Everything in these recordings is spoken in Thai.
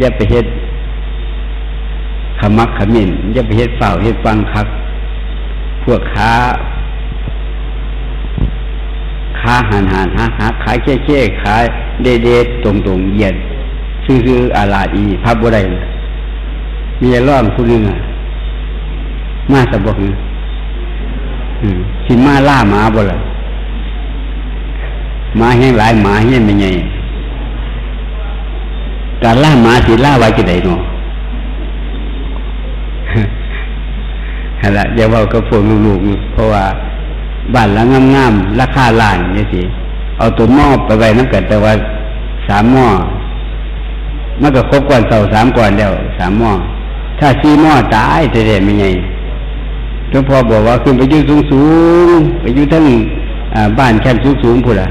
อย่าไปเฮ็ดขมักขมิ้นอย่าไปเฮ็ดเฝ้าเฮ็ดฟังคัก พวกค้าค้าหันหันหาหาขายเค้เค้ขายเดเดตรงตรงเยียดซื้อซื้ออาลาดอีพับบ่ได้มีร่องผู้นึงอะมาสะบกนะอืมสิมาล่าหมาบ่ล่ะหมาแห้งหลายหมาแห้งเป็นไง การล่าหมาสิล่าไว้จะไดเนาะฮะละอย่าว่ากับพวกลูกๆเพราะว่าบ้านหลังงามๆราคาล้านนี่สิเอาตัวหม้อไปไว้น้ำกันแต่ว่าสามหม้อมันก็ครบก่อนเสาสามก่อนแล้วสามหม้อถ้าสี่หม้อตายจะได้ไม่ไงหลวงพ่อบอกว่าขึ้นไปยู่สูงสูงๆไปยู่ทั้งบ้านแคบสูงสูงๆพูดละ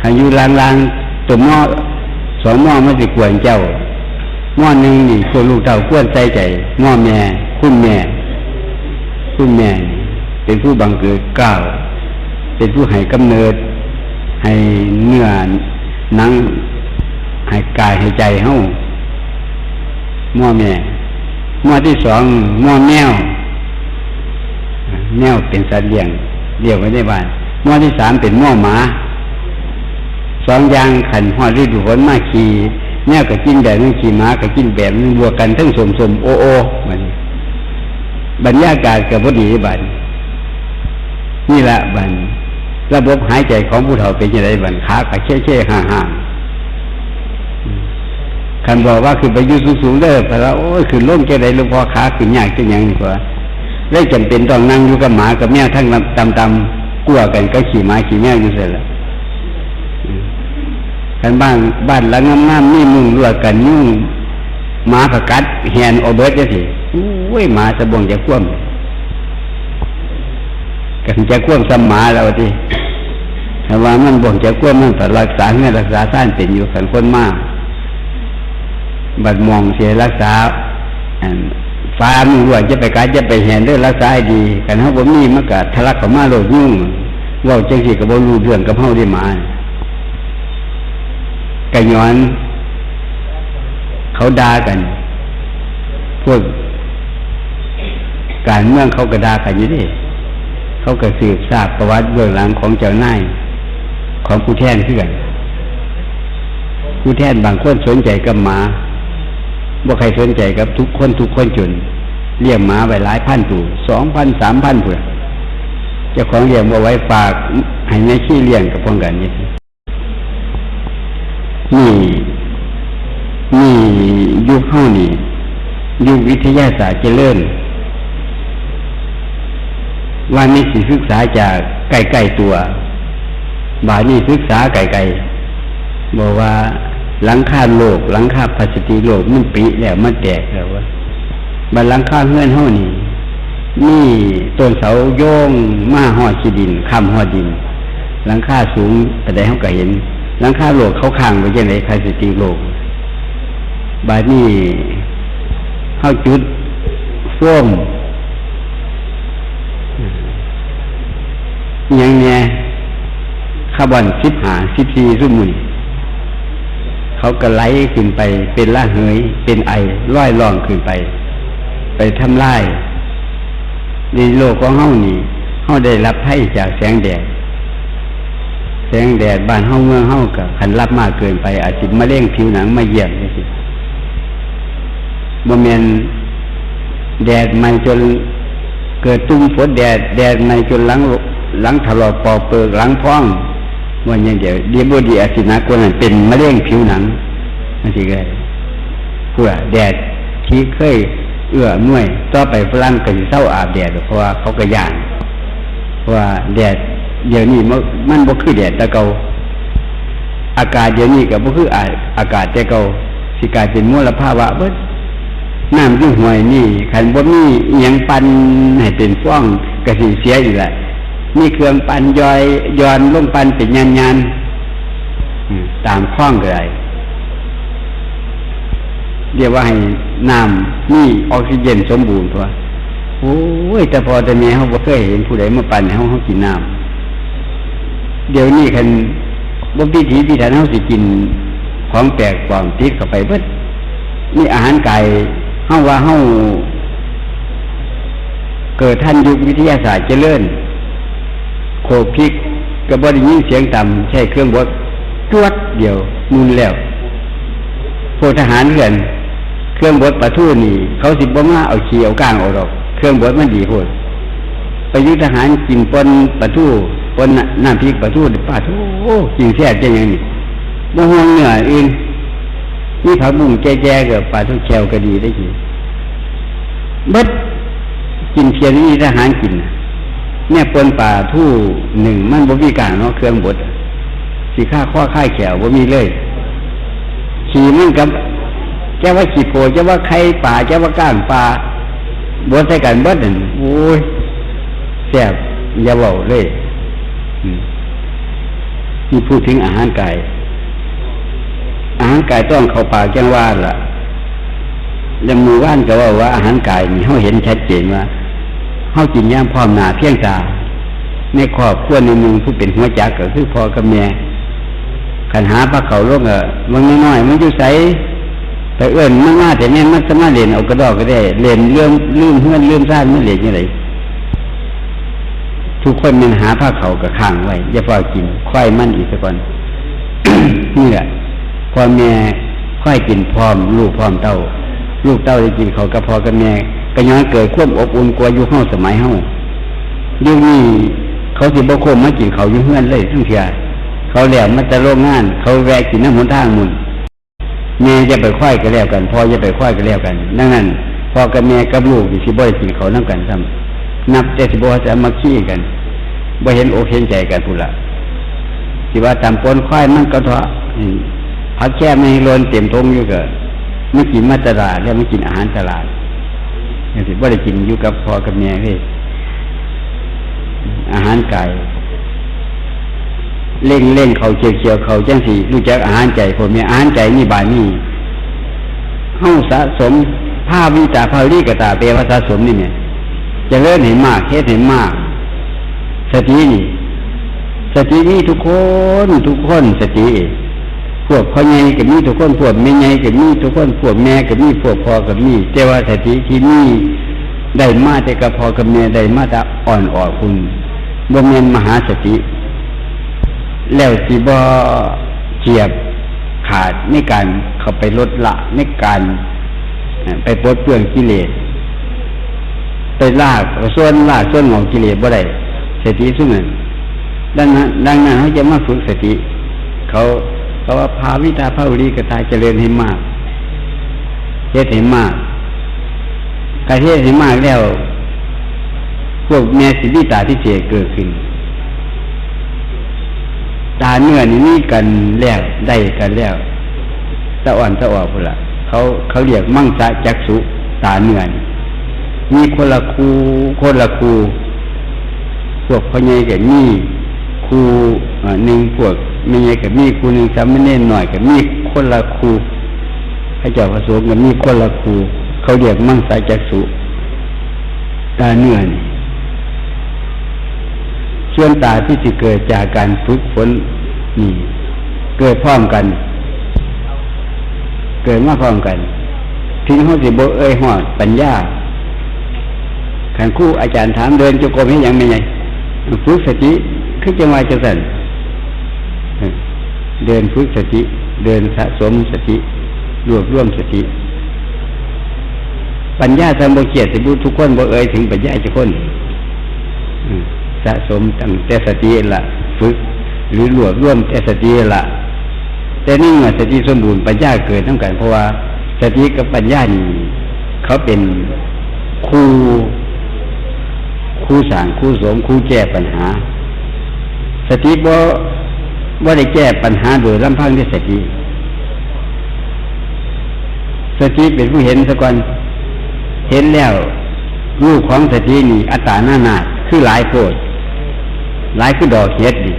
ให้อยู่ลางๆตัวหม้อ สองหม้อมันจะกวนเจ้าหม้อหนึ่งนี่ควรลูกเต่ากวนใจใจหม้อแม่คุณแม่ คุณแม่ เป็นผู้บังเกิดเกล้าวเป็นผู้ให้กำเนิด ให้เนื้อหนังให้กายให้ใจเฮ้าหม้อแม่หม้อที่สองหม้อแมวแมวเป็นสัตว์เลี้ยงเลี้ยงไว้ในบ้านหม้อที่สามเป็นหม้อหมา สองอย่างขันหอดฤดูฝนมาขี่แมวก็กินแบบนึงขี่หมาก็กินแบบนึงบวกกันทั้งสมสมโอโอมันบรรยากาศกับพอดีบันนี่แหละบันระบบหายใจของผู้เฒ่าเป็นยังไงบันขากับเช่เช่ห่างห่างคันบอกว่าคือไปยุ่สูงสูงๆเด้อแต่ว่าโอ้ยขึ้นล่มแค่ใดหลวงพ่อขาขึ้นยากขึ้นหยังนี่กว่าเลยจำเป็นต้องนั่งอยู่กับหมากับแมวทั้งตำตำกลัวกันก็ขี่หมาขี่แมวอยู่เสร็จแล้ว คันบ้านบ้านหลังงามๆนี่มุงรั่วกันยุ่งหมาผกัดแฮนโอเบิร์ตจะสิอุ้ยหมาสะบงจะคว่ำกันจะคว่ำสมมาแล้วที่แต่ว่ามันบ่งจะคว่ำมันแต่รักษาเงื่อรักษาท่านเป็นอยู่ขันคนมาก บัดมองเสียรักษาอันฟ้ามันรั่วจะไปกัดจะไปเห็นด้วยรักษาดีกันเขาบ่มีมันก็ทะลักเข้ามาโลดยุ่งเว่าจังสิกับบ่รู้เรื่องกับเฮาได้หมา กัย้อน เขาด่ากัน พวกการเมืองเขากระดากันอยู่ดิเขาก็สืบทราบประวัติเบื้องหลังของเจ้านายของผู้แทนเพื่อนผู้แทนบางคนสนใจกับหมาบ่ใครสนใจกับทุกคนทุกคนจนเลี้ยงหมาไว้หลายพันตัวสองพันสามพันเพื่อเจ้าของเลี้ยงมาไว้ฝากให้ในขี้เลี้ยงกับพวกกันนี่ นี่นี่ยุคเข้านี่ ยุควิทยาศาสตร์เจริญว่านี่สิศึกษาจากใกล้ๆตัว บานี่ศึกษาไกลๆบอกว่าหลังคาโลก หลังคาพลาสติโลกมันปริแล้วมันแตกแล้วว่าบัดหลังคาเฮือนเฮานี่นี่ต้นเสาโยงมาหอดขีดินคำหอดดิน หลังคาสูงแต่ใดเฮาก็เห็น หลังคาโลกเขาข้างไว้จังไดพลาสติโลกบาดนี้เฮาจุดโฟมยังเนี่ยคาร์บอนสิบหาสิบสี่รุ่มมุนเขาก็ไหลขึ้นไป เป็นละเหย เป็นไอร้อยล่องขึ้นไป ไปทำลายในโลกของเฮานี่เฮาได้รับให้จากแสงแดด สงแดดบ้านเฮาเมืองเฮากับคันรับมากเกินไป อาจสิมะเร็งผิวหนังมาเยี่ยมนี่สิบ่แม่นแดดไหม่จนเกิดตุ้มฝนแดด แดดไหม่จนหลังหลังถลอกปอเปิกหลังพ้องวันอย่างเดียวเดียบดีอาสินะคนนั้นเป็นมะเร็งผิวหนังนั่นสิไงผู้อแดดที่เคยเอื้อน่วยต่อไปฝรั่งก็สิเศร้าอาบแดดเพราะว่าเขาก็ย่านเพราะว่าแดด เดี๋ยวนี้มันบ่คือแดดแต่เก่าอากาศเดี๋ยวนี้ก็บ่คืออากาศแต่เก่าสิกลายเป็นมลภาวะเบิดน้ำที่ห่วยนี่คันบ่มีอิหยังปันให้เป็นฟ้องก็สิเสียอยู่แหละมีเครื่องปันย่อยย้อนลงปันเป็นยันยันตามคล้องก็ได้เรียกว่าให้น้ำมีออกซิเจนสมบูรณ์ตัวโอ้ยแต่พอแต่เมียเขาบ่เคยเห็นผู้ใดมาปันให้เขาเขากินน้ำ เดี๋ยวนี้คันบ่พิถีพิถันเขาสิกินของแปลกปลอมติดเข้าไปเบิดนี่อาหารไก่เฮาว่าเฮาเกิดท่านยุควิทยาศาสตร์เจริญโขกพริกกระบอกได้ยินเสียงต่ำใช้เครื่องบดจวดเดียวมุนแล้วพวกทหารเถื่อน เครื่องบดปลาทูนี่ เขาสิบบ่มาเอาขี้เอาก้างออกหรอก เครื่องบดมันดีโพดไปยุทธหารกินปนปลาทู ปนน้ำพริกปลาทูปลาทูกินแซ่บจังยังนี่บ่ห่วงเนื้อยอื่นนี่ผักบุ้งแก่ๆกับปลาทูแควก็ดีได้กินเบิดกินเพียงนี้ทหารกินเนี่ยปนปลาทู่หนึ่งมันบ่มีกางเนาะเครื่องบดสีข้าข้อค่ายแขวบ่มีเลย ขี่มันกับจะว่าขี่โพจะว่าไข่ป่าจะว่าก้างปลาบดใส่กันเบิดนั่นโอ้ยแซ่บอย่าเบาเลย นี่พูดถึงอาหารไก่อาหารไก่ต้องเข้าป่าจังว่าล่ะ แล้วมู่บ้านก็ว่าว่าอาหารไก่นี่เขาเห็นชัดเจนว่าเขากินย่ามพร้อมหนาเพียงตาในครอบครัวในหนึ่งผู้เป็นหัวจักก็คือพ่อกับแม่ขันหาพระเขาลงเออมันน้อยๆมันอยู่ใสแต่เอื้อนมันมาแต่เนี่ยมันสามารถเรียนเอากระดอกก็ได้เรียนเรื่องลืมเพื่อนลืมซ่านมันเรียนยังไง ทุกคนมันหาผ้าเขากับข้างไว้อย่าพอกินควายมั่นอีกสักก่อนนี่แหละพ่อแม่ควายกินพร้อม ลูกพร้อมเต้า ลูกเต้าได้กินเขากับพ่อกับแม่ก็ย้อนเกิดความอบอุ่นกว่าอยู่ห้องสมัยห้องยุคนี้เขาสิบ่คมมากินเขาอยู่เฮือนเลยทั้งเทียเขาแล้วมันจะโรงงาน เขาแวะกินน้ำหนทางมุนแม่จะไปควายก็แล้วกันพ่อจะไปควายก็แล้วกันดังนั้นพ่อกับแม่กับลูกสิบ่ได้กินเขาน้ำกันซ้ำ นับแต่สิบ่จะมาขี้กันบ่เห็นโอเห็นใจกันพุ่นละสิว่าตามปนควายมันก็เถอะพักแค่ไม่ให้โลนเต็มทงอยู่เก็ไม่กินมาตลาดแล้วไม่กินอาหารตลาดอย่างที่บ่ได้กินอยู่กับพ่อกับแม่เฮ้อาหารไก่เล่งเล่งเขาเกียวเกี่ยวเขาจังสีรู้จักอาหารใจผมมีอาหารใจนี่บานี่เข้าสะสมผ้าวิตาภาลีกตาเปวสะสมนี่เนี่ย จะเลื่อนเห็นมากเฮ็ดเห็นมาก สตินี่สตินี่ทุกคนทุกคนสติพวกพ่อใหญ่กับมีทุกคนพวกแม่ใหญ่กับมีทุกคนพวกแม่กับมีพวกพ่อกับมีแต่ว่าสติที่มีได้มาแต่กับพ่อกับแม่ได้มาแต่อ่อนอ่อนคุณบ่แม่นมหาสติ แล้วสิบ่เจียบขาดในการเข้าไปลดละในการไปปลดเปลื้องกิเลส ไปลากส่วนลากส่วนของกิเลสบ่ได้สติสุ่นั้นดังนั้นดังนั้นเขาจะมาฝึกสติ เขาเพราะว่าภาวิตาภาวรีกตายเจริญให้มากเฮ็ดให้มากการเฮ็ดให้มากแล้ว พวกแม่สิบิตาที่เจเกิดขึ้น ตาเนื้อนี่มีกันแล้วได้กันแล้วตะอ่อนตะอ่อกพุ่นละเขาเขาเรียกมั่งสะจักสุตาเนื้อนี่ มีคนละครูคนละครูพวกพ่อใหญ่กับมีครูหนึ่งพวกไม่ใหญ่กับมีครูหนึ่งจำไม่แน่หน่อยกับมีคนละครูพระเจ้าพระสงฆ์กับมีคนละครูเขาเรียกมั่งสะจักสุตาเนื้อนี่ส่วนตาที่จะเกิดจากการฝึกฝนนี่เกิดพร้อมกัน เกิดมาพร้อมกันทิ้งห้องสิบเอ้ยหอดปัญญา ขันคู่อาจารย์ถามเดินจงกรมให้ยังไม่ไงฝึกสติคือจังหวะจะสั่นเดินฝึกสติ เดินสะสมสติรวบรวมสติ ปัญญาทำบเกียรติบุทุกคนบ่เอ่ยถึงปัญญาจะคนสะสมตั้งแต่สติละฝึก หรือรวบรวมแต่สติละแต่นี่เมื่อสติสมบูรณ์ปัญญาเกิดทั้งกันเพราะว่าสติกับปัญญานี่เขาเป็นครู ครูสางครูสมครูแก้ปัญหา สติบ่ว่าได้แก้ปัญหาโดยลำพังด้วยสติ สติเป็นผู้เห็นสักวันเห็นแล้วรูปของสตินี่อัตตาหน้านาคือหลายโพดหลายคือดอกเห็ดดิ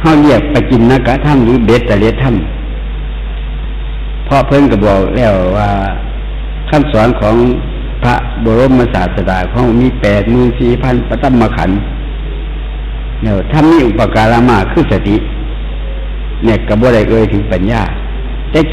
เขาเรียกปกินนักะถ้ำหรือเบสตะเลถ้ำเพราะเพิ่นก็บอกแล้วว่าคำสอนของ พระบรมศาสดาของมีแปดหมื่นสี่พันปฐมขันธ์เนี่ยถ้ามีอุปการะมากคือสติ เนี่ยกระบวนการเอ่ยถึงปัญญา